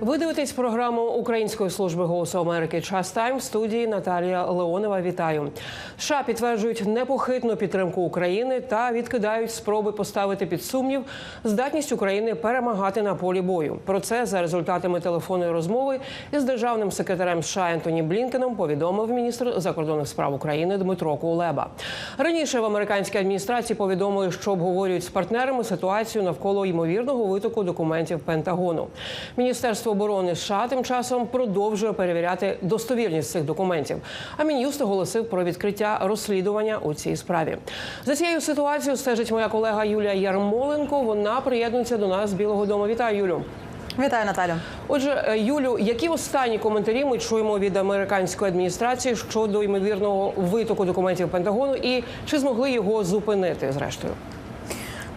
Ви дивитесь програму Української служби голосу Америки Час Тайм в студії Наталія Леонова. Вітаю. США підтверджують непохитну підтримку України та відкидають спроби поставити під сумнів здатність України перемагати на полі бою. Про це за результатами телефонної розмови із державним секретарем США Ентоні Блінкеном повідомив міністр закордонних справ України Дмитро Кулеба. Раніше в американській адміністрації повідомили, що обговорюють з партнерами ситуацію навколо ймовірного витоку документів Пентагону. Міністерство оборони США тим часом продовжує перевіряти достовірність цих документів. А мін'юст оголосив про відкриття розслідування у цій справі. За цією ситуацією стежить моя колега Юлія Ярмоленко. Вона приєднується до нас з Білого Дому. Вітаю, Юлю. Вітаю, Наталю. Отже, е, Юлю, які останні коментарі ми чуємо від американської адміністрації щодо ймовірного витоку документів Пентагону, і чи змогли його зупинити зрештою?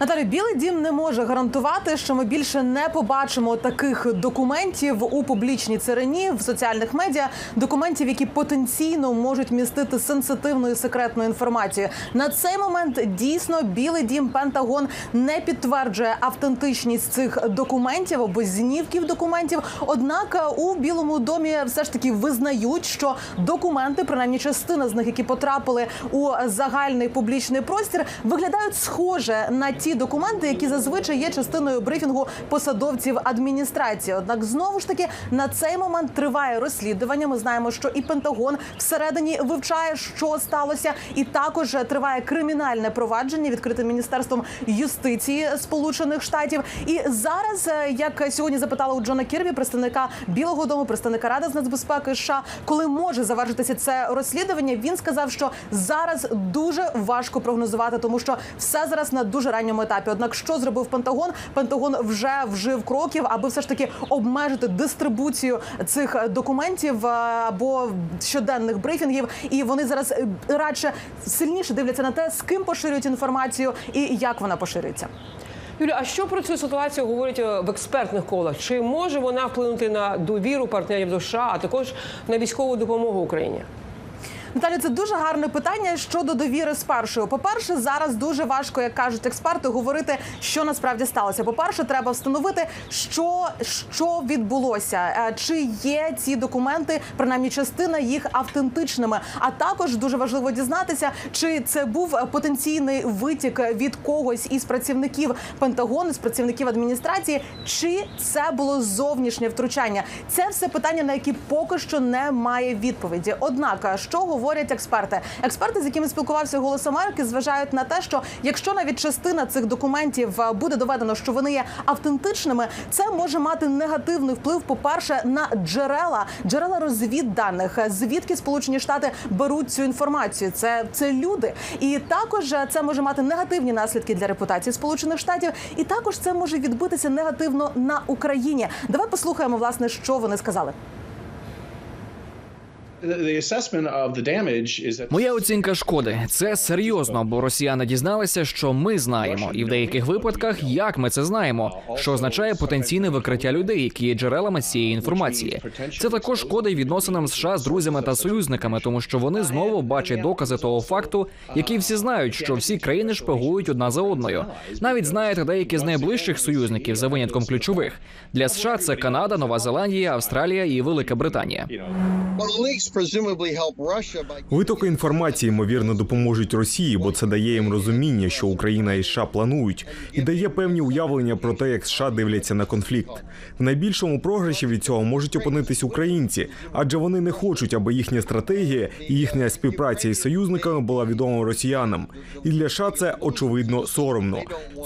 Наталю, Білий дім не може гарантувати, що ми більше не побачимо таких документів у публічній царині в соціальних медіа, документів, які потенційно можуть містити сенситивну і секретну інформацію. На цей момент дійсно Білий дім Пентагон не підтверджує автентичність цих документів або знівків документів. Однак у Білому домі все ж таки визнають, що документи, принаймні частина з них, які потрапили у загальний публічний простір, виглядають схоже на ті документи, які зазвичай є частиною брифінгу посадовців адміністрації. Однак знову ж таки на цей момент триває розслідування. Ми знаємо, що і Пентагон всередині вивчає, що сталося, і також триває кримінальне провадження, відкрите міністерством юстиції Сполучених Штатів. І зараз, е, як сьогодні запитала у Джона Кірбі, представника Білого Дому, представника Ради з нацбезпеки США, коли може завершитися це розслідування, він сказав, що зараз дуже важко прогнозувати, тому що все зараз на дуже ранньому етапі. Однак, що зробив Пентагон? Пентагон вже вжив кроків, аби все ж таки обмежити дистрибуцію цих документів е, або щоденних брифінгів. І вони зараз е, радше сильніше дивляться на те, з ким поширюють інформацію і як вона поширюється. Юля, а що про цю ситуацію говорять е, в експертних колах? Чи може вона вплинути на довіру партнерів до США, а також на військову допомогу Україні? Наталі, це дуже гарне питання щодо довіри з першою. По-перше, зараз дуже важко, як кажуть експерти, говорити, що насправді сталося. По-перше, треба встановити, що, що відбулося, Е, чи є ці документи, принаймні частина їх автентичними. А також дуже важливо дізнатися, чи це був потенційний витік від когось із працівників Пентагону, з працівників адміністрації, чи це було зовнішнє втручання. Це все питання, на які поки що немає відповіді. Однак, що говорять експерти? Експерти, з якими спілкувався голос Америки, зважають на те, що якщо навіть частина цих документів е, буде доведено, що вони є автентичними, це може мати негативний вплив. По перше, на джерела джерела розвідданих, е, звідки Сполучені Штати беруть цю інформацію. Це, це люди, і також е, це може мати негативні наслідки для репутації Сполучених Штатів, і також це може відбитися негативно на Україні. Давай послухаємо власне, що вони сказали. Моя оцінка шкоди це серйозно, бо росіяни дізналися, що ми знаємо, і в деяких випадках як ми це знаємо, що означає потенційне викриття людей, які є джерелами цієї інформації. Це також шкодить відносинам США з друзями та союзниками, тому що вони знову бачать докази того факту, який всі знають, що всі країни шпигують одна за одною. Навіть знаєте деякі з найближчих союзників за винятком ключових для США. Це Канада, Нова Зеландія, Австралія і Велика Британія. Витоки інформації ймовірно допоможуть Росії, бо це дає їм розуміння, що Україна і США планують, і дає певні уявлення про те, як США дивляться на конфлікт. В найбільшому програші від цього можуть опинитись українці, адже вони не хочуть, аби їхня стратегія і їхня співпраця із союзниками була відома росіянам. І для США це очевидно соромно.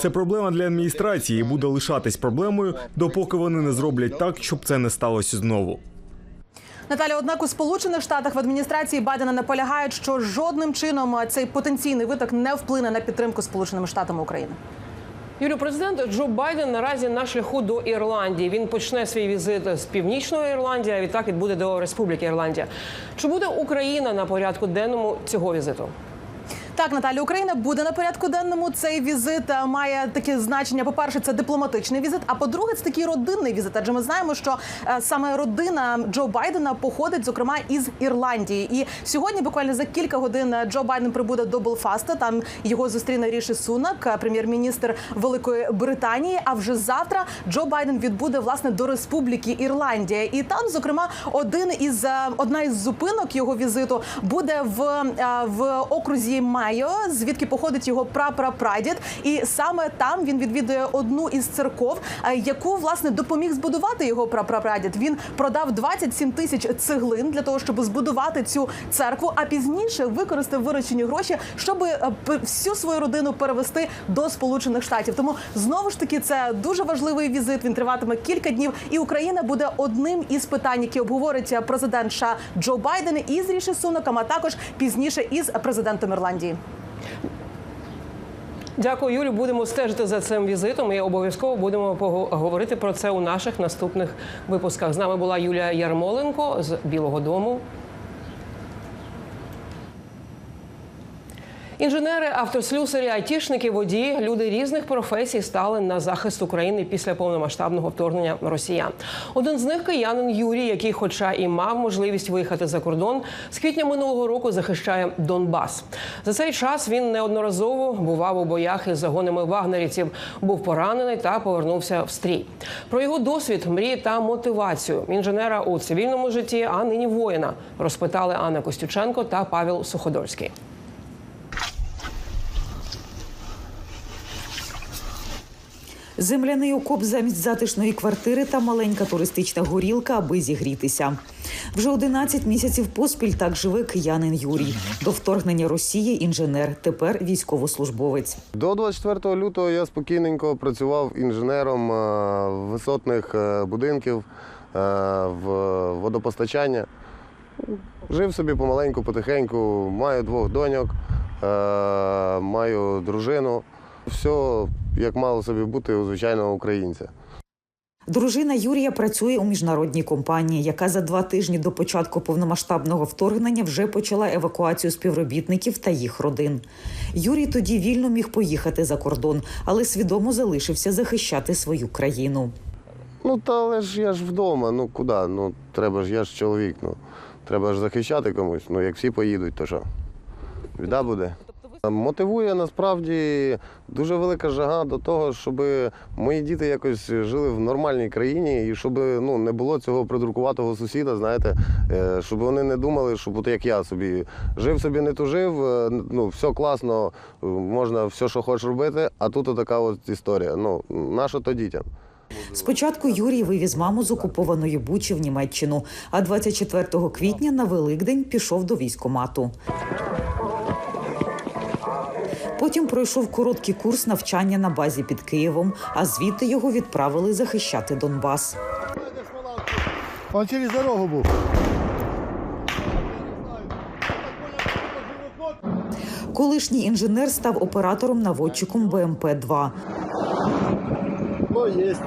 Це проблема для адміністрації і буде лишатись проблемою, допоки вони не зроблять так, щоб це не сталося знову. Наталя, однак у Сполучених Штатах в адміністрації Байдена наполягають, що жодним чином цей потенційний виток не вплине на підтримку Сполученими Штатами України. Юрі, президент Джо Байден наразі на шляху до Ірландії. Він почне свій візит з північної Ірландії, а відтак відбуде до Республіки Ірландія. Чи буде Україна на порядку денному цього візиту? Так, Наталі, Україна буде на порядку денному. Цей візит е, має таке значення. По перше, це дипломатичний візит. А по-друге, це такий родинний візит. Адже ми знаємо, що е, саме родина Джо Байдена походить, зокрема, із Ірландії. І сьогодні, буквально за кілька годин, е, Джо Байден прибуде до Белфаста. Там його зустріне Ріші Сунак, прем'єр-міністр Великої Британії. А вже завтра Джо Байден відбуде власне до Республіки Ірландія. І там, зокрема, один із одна із зупинок його візиту буде в, в окрузі Майо, звідки походить його прапрапрадід. І саме там він відвідує одну із церков, е, яку власне допоміг збудувати його прапрапрадід. Він продав 27 тисяч цеглин для того, щоб збудувати цю церкву. А пізніше використав виручені гроші, щоб е, всю свою родину перевести до Сполучених Штатів. Тому знову ж таки це дуже важливий візит. Він триватиме кілька днів, і Україна буде одним із питань, які обговорить президент США Джо Байден із Ріші Сунаком, а також пізніше із президентом Ірландії. Дякую, Юлі. Будемо стежити за цим візитом і обов'язково будемо говорити про це у наших наступних випусках. З нами була Юлія Ярмоленко з Білого Дому. Інженери, автослюсарі, айтішники, водії, люди різних професій стали на захист України після повномасштабного вторгнення росіян. Один з них киянин Юрій, який, хоча і мав можливість виїхати за кордон, з квітня минулого року захищає Донбас. За цей час він неодноразово бував у боях із загонами вагнерівців, був поранений та повернувся в стрій. Про його досвід, мрії та мотивацію інженера у цивільному житті, а нині воїна, розпитали Анна Костюченко та Павел Суходольський. Земляний окоп замість затишної квартири та маленька туристична горілка, аби зігрітися. Вже 11 місяців поспіль так живе киянин Юрій. До вторгнення Росії інженер, тепер військовослужбовець. До 24 лютого я спокійненько працював інженером е, висотних е, будинків е, в водопостачання. Жив собі помаленьку, потихеньку, маю двох доньок, маю дружину. Все як мало собі бути у звичайного українця. Дружина Юрія працює у міжнародній компанії, яка за два тижні до початку повномасштабного вторгнення вже почала евакуацію співробітників та їх родин. Юрій тоді вільно міг поїхати за кордон, але свідомо залишився захищати свою країну. Ну та але ж я ж вдома. Ну куди? Ну треба ж, я ж чоловік. Ну треба ж захищати комусь. Ну як всі поїдуть, то що? Біда буде. Мотивує насправді дуже велика жага до того, щоб мої діти якось жили в нормальній країні і щоб ну, не було цього придрукуватого сусіда, знаєте, е, щоб вони не думали, щоб от як я собі жив собі, не тужив, е, ну все класно, можна все, що хочеш робити, а тут така от історія. Ну, нащо то дітям? Спочатку Юрій вивіз маму з окупованої Бучі в Німеччину, а 24 квітня на Великдень пішов до військомату. Потім пройшов короткий курс навчання на базі під Києвом, а звідти його відправили захищати Донбас. Он через дорогу був. Колишній інженер став оператором-наводчиком БМП-2. Ну, єсть.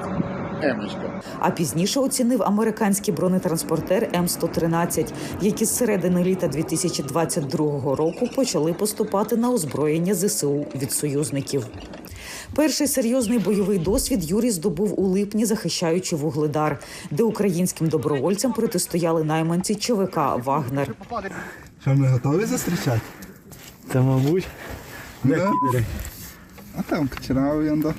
Емочка. А пізніше оцінив американський бронетранспортер М113, які з середини літа 2022 року почали поступати на озброєння ЗСУ від союзників. Перший серйозний бойовий досвід Юрій здобув у липні, захищаючи вугледар, де українським добровольцям протистояли найманці ЧВК Вагнер. Що ми готові зустрічати? Та мабуть. Да? А там кочерава янда.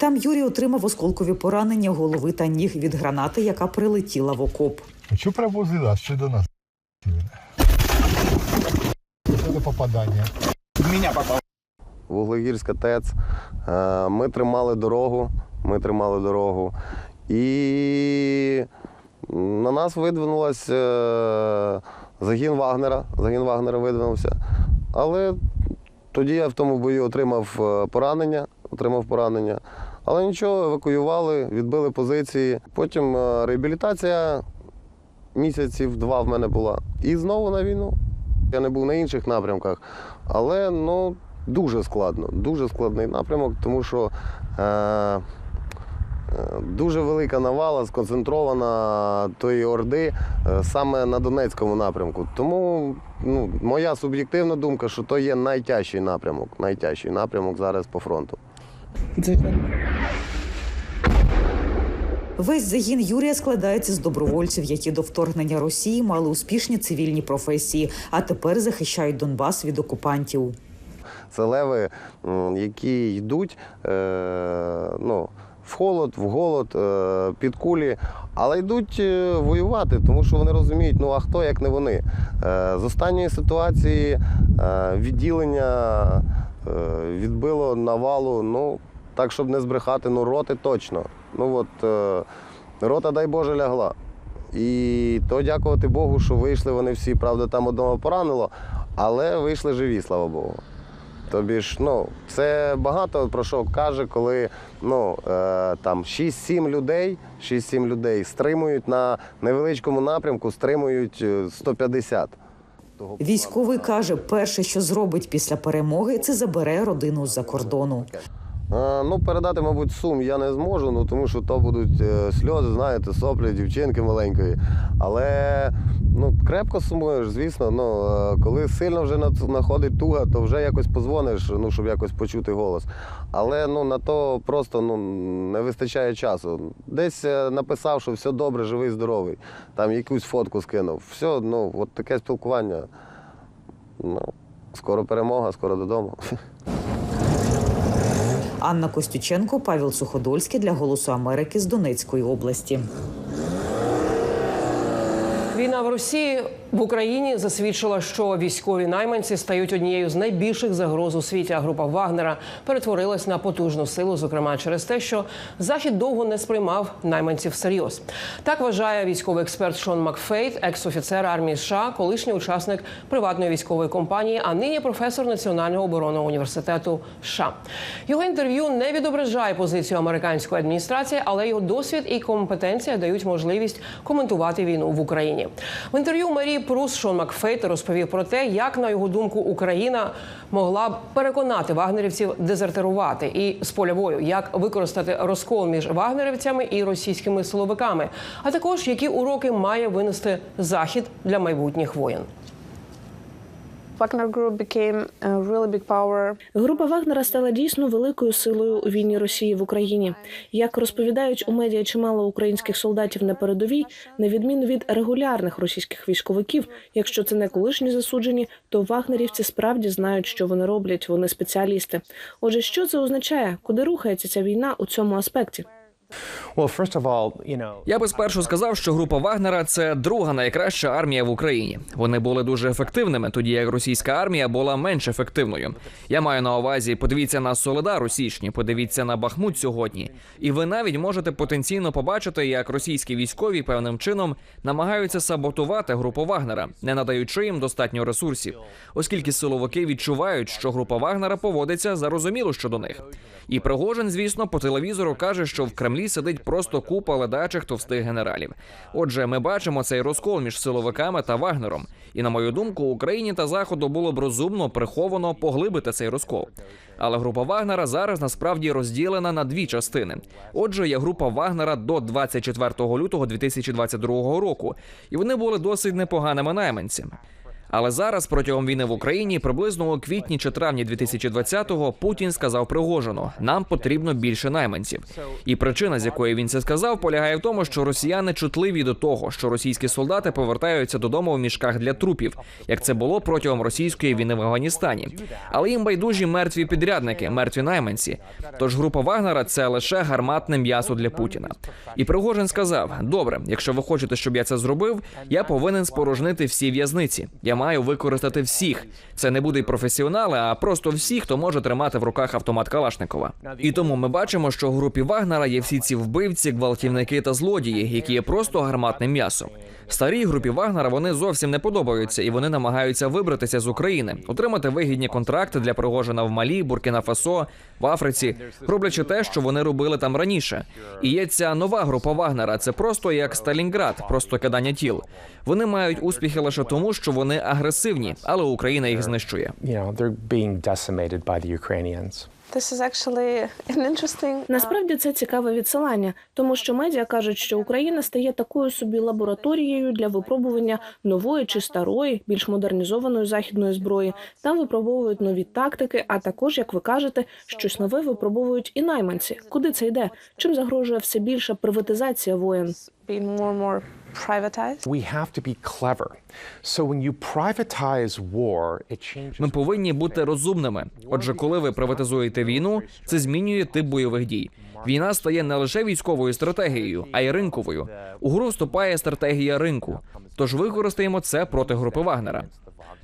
Там Юрій отримав осколкові поранення голови та ніг від гранати, яка прилетіла в окоп. Що привозили нас? Що до нас? До попадання? Вуглегірська ТЕЦ. Е, Ми тримали дорогу. Ми тримали дорогу. І на нас видвинулась е, загін Вагнера. Загін Вагнера видвинувся. Але тоді я в тому бою отримав е, поранення. Отримав поранення. Але нічого, евакуювали, відбили позиції. Потім е, реабілітація місяців два в мене була. І знову на війну. Я не був на інших напрямках, але ну, дуже складно, дуже складний напрямок, тому що е, Е, Дуже велика навала сконцентрована тої орди е, саме на Донецькому напрямку. Тому ну, моя суб'єктивна думка, що то є найтяжчий напрямок, найтяжчий напрямок зараз по фронту. Весь загін Юрія складається з добровольців, які до вторгнення Росії мали успішні цивільні професії, а тепер захищають Донбас від окупантів. Це леви, які йдуть е, ну, в холод, в голод, е, під кулі, але йдуть е, воювати, тому що вони розуміють, ну а хто як не вони. Е, з останньої ситуації е, відділення відбило навалу, ну так, щоб не збрехати, ну роти точно. Ну от е, рота, дай Боже, лягла. І то дякувати Богу, що вийшли вони всі, правда, там одного поранило, але вийшли живі, слава Богу. Тобі ж, ну, це багато про що каже, коли ну, е, там 6-7 людей, 6-7 людей стримують на невеличкому напрямку, стримують е, 150. Військовий каже, перше, що зробить після перемоги, це забере родину з-за кордону. Е, Ну, передати, мабуть, сум я не зможу, ну тому що то будуть е, сльози, знаєте, соплі дівчинки маленької. Але ну, крепко сумуєш, звісно. Ну, е, коли сильно вже над- находить туга, то вже якось позвониш, ну, щоб якось почути голос. Але ну, на то просто ну, не вистачає часу. Десь написав, що все добре, живий, здоровий. Там якусь фотку скинув. Все, ну, от таке спілкування. Ну, скоро перемога, скоро додому. Анна Костюченко, Павел Суходольський для Голосу Америки з Донецької області. Війна в Росії в Україні засвідчила, що військові найманці стають однією з найбільших загроз у світі. А група Вагнера перетворилась на потужну силу, зокрема через те, що захід довго не сприймав найманців всерйоз. Так вважає військовий експерт Шон Макфейт, екс-офіцер армії США, колишній учасник приватної військової компанії, а нині професор Національного оборонного університету США. Його інтерв'ю не відображає позицію американської адміністрації, але його досвід і компетенція дають можливість коментувати війну в Україні. В інтерв'ю Марії Прус Шон Макфейт розповів про те, як на його думку Україна могла б переконати вагнерівців дезертирувати і з поля бою, як використати розкол між вагнерівцями і російськими силовиками, а також які уроки має винести захід для майбутніх воєн. Wagner Group became a really big power. Група Вагнера стала дійсно великою силою у війні Росії в Україні. Як розповідають у медіа чимало українських солдатів на передовій, на відміну від регулярних російських військовиків, якщо це не колишні засуджені, то вагнерівці справді знають, що вони роблять. Вони спеціалісти. Отже, що це означає? Куди рухається ця війна у цьому аспекті? Я би спершу сказав, що група Вагнера це друга найкраща армія в Україні. Вони були дуже ефективними, тоді як російська армія була менш ефективною. Я маю на увазі, подивіться на Соледар у січні, подивіться на Бахмут сьогодні, і ви навіть можете потенційно побачити, як російські військові певним чином намагаються саботувати групу Вагнера, не надаючи їм достатньо ресурсів, оскільки силовики відчувають, що група Вагнера поводиться зарозуміло щодо них. І Пригожин, звісно, по телевізору каже, що в Кремлі сидить просто купа ледачих товстих генералів. Отже, ми бачимо цей розкол між силовиками та Вагнером. І на мою думку, Україні та Заходу було б розумно приховано поглибити цей розкол. Але група Вагнера зараз насправді розділена на дві частини. Отже, є група Вагнера до 24 лютого 2022 року, і вони були досить непоганими найманцями. Але зараз, протягом війни в Україні, приблизно у квітні чи травні 2020-го Путін сказав Пригожину: нам потрібно більше найманців. І причина, з якої він це сказав, полягає в тому, що росіяни чутливі до того, що російські солдати повертаються додому в мішках для трупів, як це було протягом російської війни в Афганістані. Але їм байдужі мертві підрядники, мертві найманці. Тож група Вагнера це лише гарматне м'ясо для Путіна. І Пригожин сказав: добре, якщо ви хочете, щоб я це зробив, я повинен спорожнити всі в'язниці. Я маю використати всіх. Це не будуть професіонали, а просто всі, хто може тримати в руках автомат Калашникова. І тому ми бачимо, що в групі Вагнера є всі ці вбивці, гвалтівники та злодії, які є просто гарматним м'ясом. Старій групі Вагнера вони зовсім не подобаються, і вони намагаються вибратися з України, отримати вигідні контракти для Пригожина в Малі, Буркіна Фасо, в Африці, роблячи те, що вони робили там раніше. І є ця нова група Вагнера. Це просто як Сталінград, просто кидання тіл. Вони мають успіхи лише тому, що вони агресивні, але Україна їх знищує. Interesting. Насправді це цікаве відсилання, тому що медіа кажуть, що Україна стає такою собі лабораторією для випробування нової чи старої, більш модернізованої західної зброї. Там випробовують нові тактики, а також, як ви кажете, щось нове випробовують і найманці. Куди це йде? Чим загрожує все більша приватизація воєн? Being more and more privatized. We have to be clever. So when you privatize war, it changes. Ми повинні бути розумними. Отже, коли ви приватизуєте війну, це змінює тип бойових дій. Війна стає не лише військовою стратегією, а й ринковою. У гру вступає стратегія ринку. Тож використаємо це проти групи Вагнера.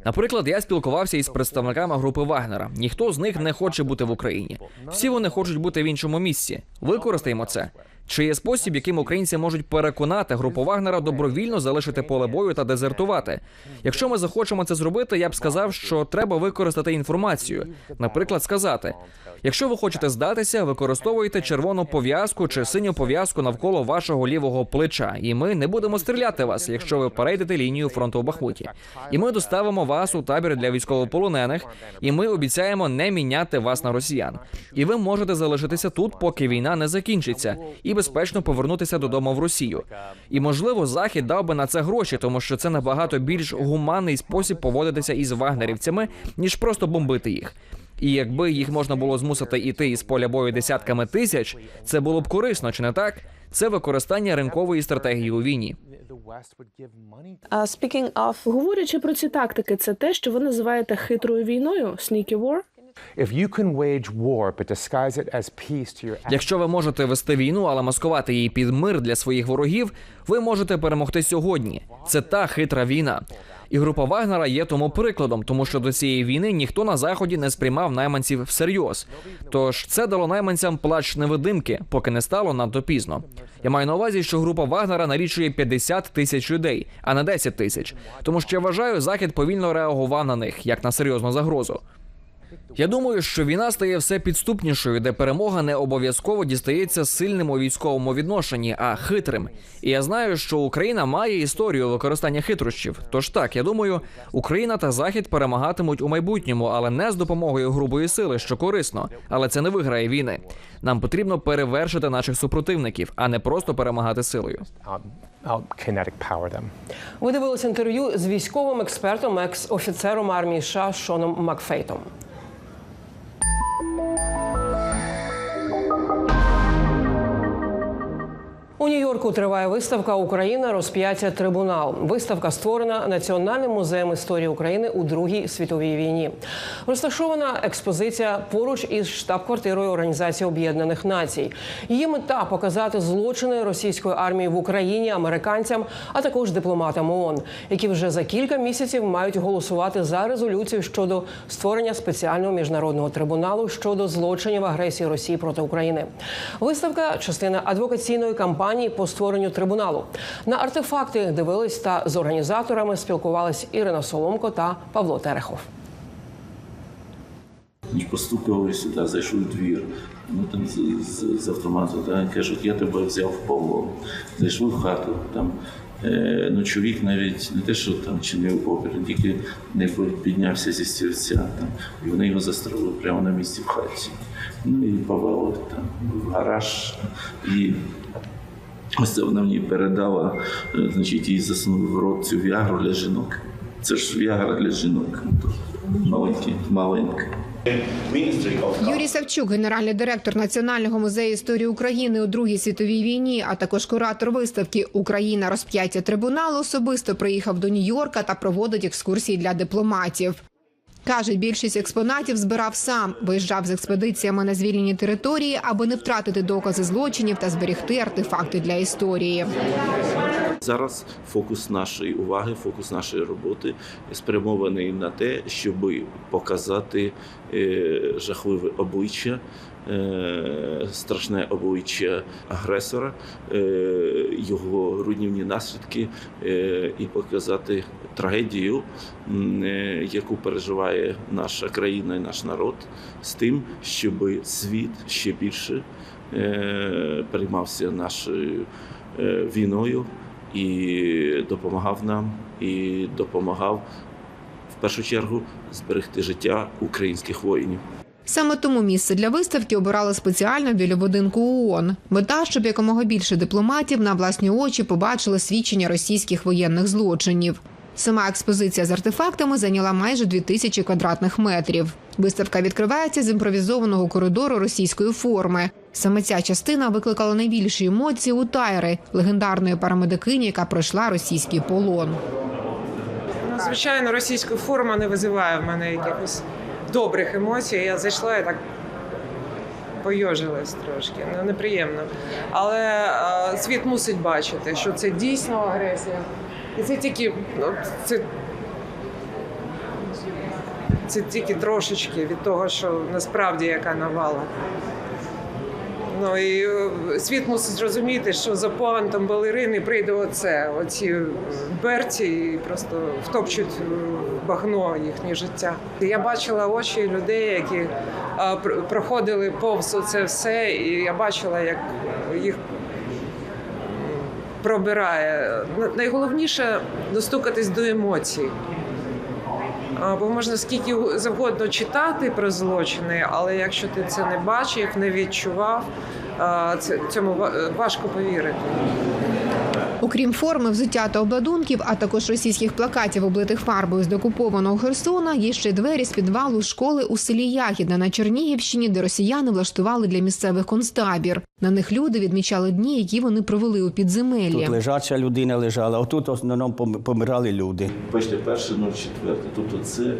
Наприклад, я спілкувався із представниками групи Вагнера. Ніхто з них не хоче бути в Україні. Всі вони хочуть бути в іншому місці. Використаємо це. Чи є спосіб, яким українці можуть переконати групу Вагнера добровільно залишити поле бою та дезертувати? Якщо ми захочемо це зробити, я б сказав, що треба використати інформацію. Наприклад, сказати: якщо ви хочете здатися, використовуйте червону пов'язку чи синю пов'язку навколо вашого лівого плеча, і ми не будемо стріляти вас, якщо ви перейдете лінію фронту в Бахмуті. І ми доставимо вас у табір для військовополонених, і ми обіцяємо не міняти вас на росіян. І ви можете залишитися тут, поки війна не закінчиться, і безпечно повернутися додому в Росію. І можливо, захід дав би на це гроші, тому що це набагато більш гуманний спосіб поводитися із вагнерівцями, ніж просто бомбити їх. І якби їх можна було змусити іти із поля бою десятками тисяч, це було б корисно, чи не так? Це використання ринкової стратегії у війні. Говорячи про ці тактики, це те, що ви називаєте хитрою війною, sneaky war? Якщо ви можете вести війну, але маскувати її під мир для своїх ворогів, ви можете перемогти сьогодні. Це та хитра війна. І група Вагнера є тому прикладом, тому що до цієї війни ніхто на заході не сприймав найманців всерйоз. Тож це дало найманцям плач невидимки, поки не стало надто пізно. Я маю на увазі, що група Вагнера налічує 50 тисяч людей, а не 10 тисяч. Тому що я вважаю, захід повільно реагував на них як на серйозну загрозу. Я думаю, що війна стає все підступнішою, де перемога не обов'язково дістається сильним у військовому відношенні, а хитрим. І я знаю, що Україна має історію використання хитрощів. Тож так, я думаю, Україна та Захід перемагатимуть у майбутньому, але не з допомогою грубої сили, що корисно. Але це не виграє війни. Нам потрібно перевершити наших супротивників, а не просто перемагати силою. Out, out kinetic power them. Ви дивилися інтерв'ю з військовим експертом, екс-офіцером армії США Шоном Макфейтом. У Нью-Йорку триває виставка Україна розп'яття трибунал. Виставка створена Національним музеєм історії України у Другій світовій війні. Розташована експозиція поруч із штаб-квартирою Організації Об'єднаних Націй. Її мета показати злочини російської армії в Україні американцям, а також дипломатам ООН, які вже за кілька місяців мають голосувати за резолюцію щодо створення спеціального міжнародного трибуналу щодо злочинів агресії Росії проти України. Виставка частина адвокаційної кампанії по створенню трибуналу. На артефакти дивились та з організаторами спілкувались Ірина Соломко та Павло Терехов. Постукали сюди, зайшов у двір. Ну там з, з, з автомату та, кажуть, я тебе взяв в полон. Зайшли в хату. Там е, ну, чоловік навіть не те, що там чинив опір, тільки не піднявся зі стільця. Там, і вони його застрелили прямо на місці в хаті. Ну і повели там в гараж. І ось це вона мені передала, е, значить, їй засунули в рот цю віагру для жінок. Це ж віагра для жінок. Маленькі, маленькі. Юрій Савчук, генеральний директор Національного музею історії України у Другій світовій війні, а також куратор виставки Україна розп'яття трибуналу, особисто приїхав до Нью-Йорка та проводить екскурсії для дипломатів. Каже, більшість експонатів збирав сам, виїжджав з експедиціями на звільнені території, аби не втратити докази злочинів та зберегти артефакти для історії. Зараз фокус нашої уваги, фокус нашої роботи спрямований на те, щоб показати е, жахливе обличчя, страшне обличчя агресора, е, його руйнівні наслідки е, і показати трагедію, е, яку переживає наша країна і наш народ, з тим, щоб світ ще більше е, переймався нашою е, війною і допомагав нам, і допомагав в першу чергу зберегти життя українських воїнів. Саме тому місце для виставки обирали спеціально біля будинку ООН. Мета, щоб якомога більше дипломатів на власні очі побачили свідчення російських воєнних злочинів. Сама експозиція з артефактами зайняла майже 2000 квадратних метрів. Виставка відкривається з імпровізованого коридору російської форми. Саме ця частина викликала найбільші емоції у Тайри, легендарної парамедикині, яка пройшла російський полон. Звичайно, російська форма не визиває в мене якихось добрих емоцій. Я зайшла і так пойожилась трошки. Ну, неприємно. Але е, світ мусить бачити, що це дійсно агресія. І це тільки ну, це, це тільки трошечки від того, що насправді яка навала. Ну і е, світ мусить зрозуміти, що за поантом балерини прийде оце, оці берці і просто втопчуть е, багно їхнє життя. Я бачила очі людей, які проходили повз це все, і я бачила, як їх пробирає. Найголовніше достукатись до емоцій. А, Бо можна скільки завгодно читати про злочини, але якщо ти це не бачив, не відчував, це- цьому ва- важко повірити. Окрім форми, взуття та обладунків, а також російських плакатів, облитих фарбою з докупованого Херсона, є ще й двері з підвалу школи у селі Ягідне на Чернігівщині, де росіяни влаштували для місцевих концтабір. На них люди відмічали дні, які вони провели у підземеллі. Тут лежача людина лежала, отут в основному пом- помирали люди. Бачите, перше 04, тобто це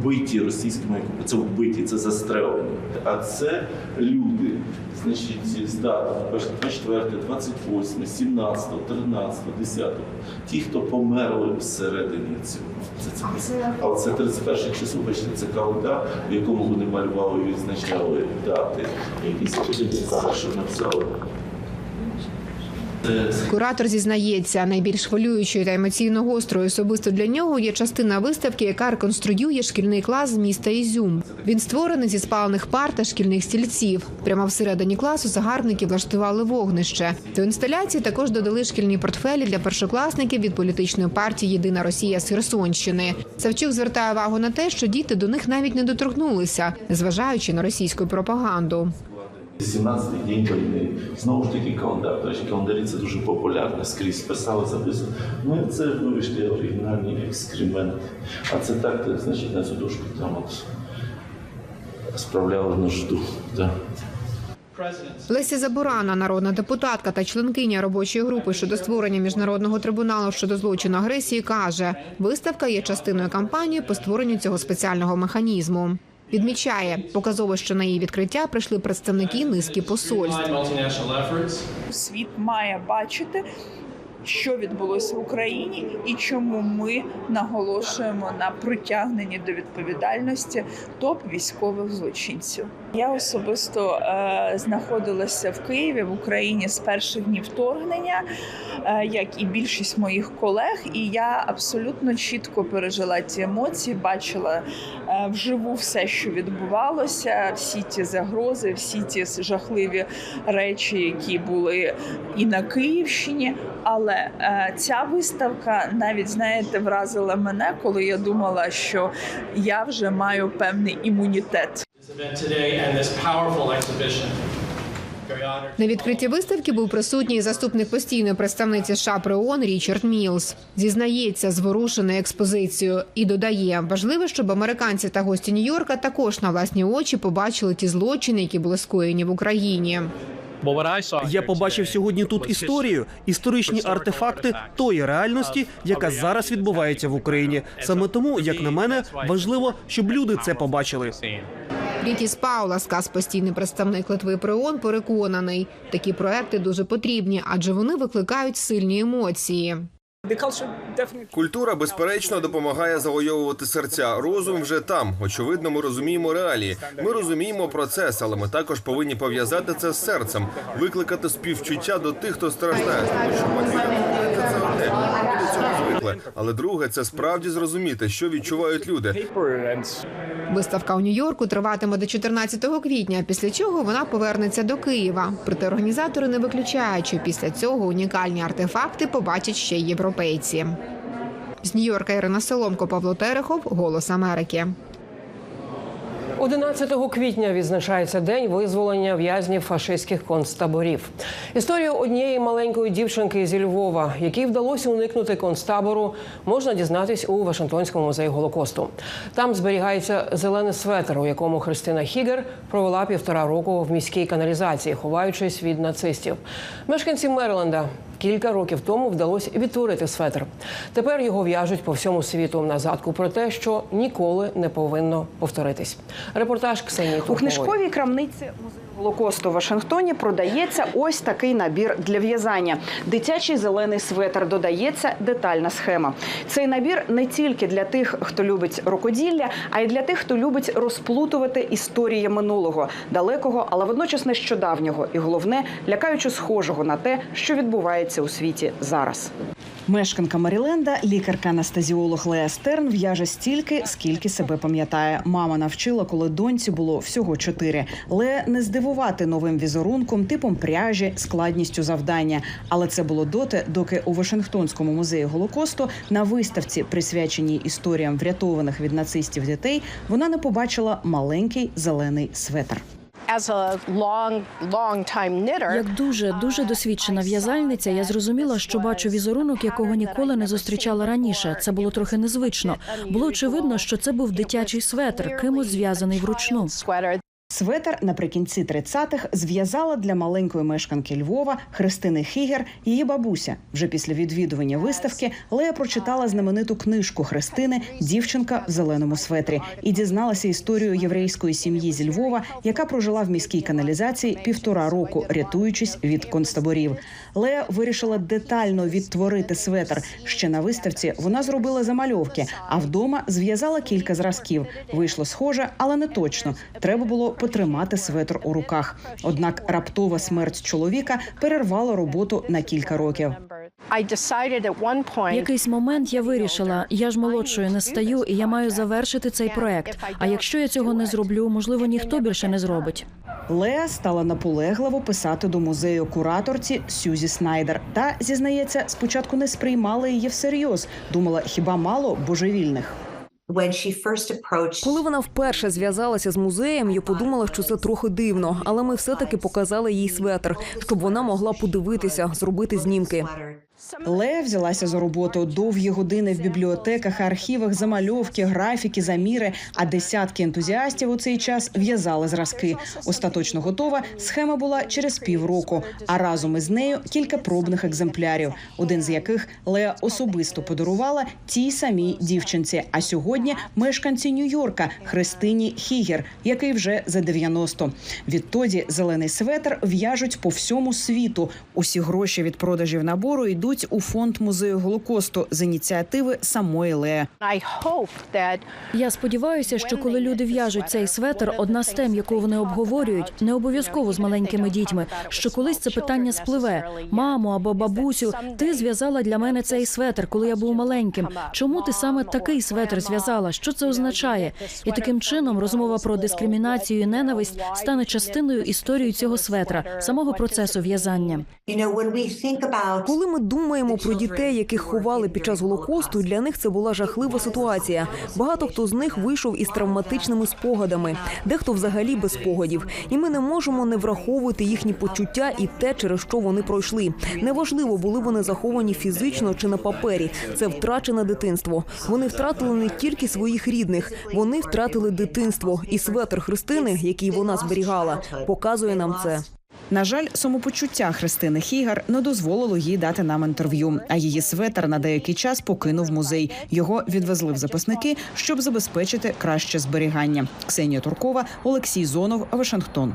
вбиті російськими це вбиті, це застрелені. А це люди, значить, датами, бачите, 24, 28, 17, 13, 10. Ті, хто померли всередині цього. Це, це, але це 31 число, бачите, це календар, в якому вони малювали і відзначали дати. І якісь потім що написали. Куратор зізнається, найбільш хвилюючою та емоційно гострою особисто для нього є частина виставки, яка реконструює шкільний клас з міста Ізюм. Він створений зі спалених пар та шкільних стільців. Прямо всередині класу загарбники влаштували вогнище. До інсталяції також додали шкільні портфелі для першокласників від політичної партії Єдина Росія з Херсонщини. Савчук звертає увагу на те, що діти до них навіть не доторкнулися, зважаючи на російську пропаганду. 17-й день війни. Знову ж таки календар. До календарі це дуже популярно. Скрізь писали, записували. Ну і це вийшли оригінальні екскременти. А це так, так, значить, на цю там от справляли нужду. Да. Леся Забурана, народна депутатка та членкиня робочої групи щодо створення міжнародного трибуналу щодо злочину агресії, каже, виставка є частиною кампанії по створенню цього спеціального механізму. Відмічає, показово, що на її відкриття прийшли представники низки посольств. Світ має бачити, що відбулося в Україні і чому ми наголошуємо на притягненні до відповідальності топ військових злочинців. Я особисто е, знаходилася в Києві в Україні з перших днів вторгнення, е, як і більшість моїх колег, і я абсолютно чітко пережила ці емоції, бачила е, вживу все, що відбувалося, всі ті загрози, всі ті жахливі речі, які були і на Київщині. Але е, ця виставка навіть знаєте вразила мене, коли я думала, що я вже маю певний імунітет. На відкритті виставки був присутній заступник постійної представниці США при ООН Річард Мілс. Зізнається, зворушений експозицією і додає, важливо, щоб американці та гості Нью-Йорка також на власні очі побачили ті злочини, які були скоєні в Україні. Я побачив сьогодні тут історію, історичні артефакти тої реальності, яка зараз відбувається в Україні. Саме тому, як на мене, важливо, щоб люди це побачили. Рітіс Пауласкас, постійний представник Литви при ООН, переконаний, такі проекти дуже потрібні, адже вони викликають сильні емоції. Культура, безперечно, допомагає завойовувати серця. Розум вже там. Очевидно, ми розуміємо реалії. Ми розуміємо процес, але ми також повинні пов'язати це з серцем, викликати співчуття до тих, хто страждає. Тому що повірити це одне. До цього звикли. Але друге, це справді зрозуміти, що відчувають люди. Виставка у Нью-Йорку триватиме до 14 квітня, після чого вона повернеться до Києва. Проте організатори не виключають, що після цього унікальні артефакти побачать ще й європейці. З Нью-Йорка Ірина Соломко, Павло Терехов, Голос Америки. 11 квітня відзначається день визволення в'язнів фашистських концтаборів. Історію однієї маленької дівчинки зі Львова, якій вдалося уникнути концтабору, можна дізнатись у Вашингтонському музеї Голокосту. Там зберігається зелений светр, у якому Христина Хігер провела півтора року в міській каналізації, ховаючись від нацистів. Мешканці Мериленда кілька років тому вдалося відтворити светр. Тепер його в'яжуть по всьому світу на задку про те, що ніколи не повинно повторитись. Репортаж Ксенії У книжковій крамниці музею Голокосту в Вашингтоні продається ось такий набір для в'язання. Дитячий зелений светр додається детальна схема. Цей набір не тільки для тих, хто любить рукоділля, а й для тих, хто любить розплутувати історії минулого, далекого, але водночас нещодавнього, і головне, лякаючи схожого на те, що відбувається у світі зараз. Мешканка Маріленда, лікарка-анестезіолог Лея Стерн, в'яже стільки, скільки себе пам'ятає. Мама навчила, коли доньці було всього чотири. Лея не здивувати новим візерунком, типом пряжі, складністю завдання. Але це було доти, доки у Вашингтонському музеї Голокосту на виставці, присвяченій історіям врятованих від нацистів дітей, вона не побачила маленький зелений светр. Як дуже дуже досвідчена в'язальниця, я зрозуміла, що бачу візерунок, якого ніколи не зустрічала раніше. Це було трохи незвично. Було очевидно, що це був дитячий светр, кимось зв'язаний вручну. Светер наприкінці 30-х зв'язала для маленької мешканки Львова Христини Хігер її бабуся. Вже після відвідування виставки Лея прочитала знамениту книжку Христини Дівчинка в зеленому светрі і дізналася історію єврейської сім'ї зі Львова, яка прожила в міській каналізації півтора року, рятуючись від концтаборів. Лея вирішила детально відтворити светр. Ще на виставці вона зробила замальовки, а вдома зв'язала кілька зразків. Вийшло схоже, але не точно. Треба було потримати светр у руках. Однак раптова смерть чоловіка перервала роботу на кілька років. Якийсь момент я вирішила, я ж молодшою не стаю, і я маю завершити цей проект. А якщо я цього не зроблю, можливо, ніхто більше не зробить. Леа стала наполегливо писати до музею кураторці Сюзі Снайдер. Та зізнається, спочатку не сприймала її всерйоз. Думала, хіба мало божевільних. Коли вона вперше зв'язалася з музеєм, я подумала, що це трохи дивно, але ми все-таки показали їй светр, щоб вона могла подивитися, зробити знімки. Лея взялася за роботу довгі години в бібліотеках, архівах, замальовки, графіки, заміри. А десятки ентузіастів у цей час в'язали зразки. Остаточно готова схема була через півроку. А разом із нею кілька пробних екземплярів, один з яких Лея особисто подарувала тій самій дівчинці. А сьогодні мешканці Нью-Йорка Христині Хігер, який вже за 90. Відтоді зелений светр в'яжуть по всьому світу. Усі гроші від продажів набору йдуть у фонд музею Голокосту з ініціативи самої Лея. Я сподіваюся, що коли люди в'яжуть цей светр, одна з тем, яку вони обговорюють, не обов'язково з маленькими дітьми. Що колись це питання спливе. Мамо або бабусю, ти зв'язала для мене цей светр, коли я був маленьким. Чому ти саме такий светр зв'язала? Що це означає? І таким чином розмова про дискримінацію і ненависть стане частиною історії цього светра, самого процесу в'язання. Коли ми думаємо про дітей, яких ховали під час голокосту, для них це була жахлива ситуація. Багато хто з них вийшов із травматичними спогадами, дехто взагалі без спогадів. І ми не можемо не враховувати їхні почуття і те, через що вони пройшли. Неважливо, були вони заховані фізично чи на папері. Це втрачене дитинство. Вони втратили не тільки своїх рідних, вони втратили дитинство. І светр Христини, який вона зберігала, показує нам це. На жаль, самопочуття Христини Хігар не дозволило їй дати нам інтерв'ю. А її светер на деякий час покинув музей. Його відвезли в записники, щоб забезпечити краще зберігання. Ксенія Туркова, Олексій Зонов, Вашингтон.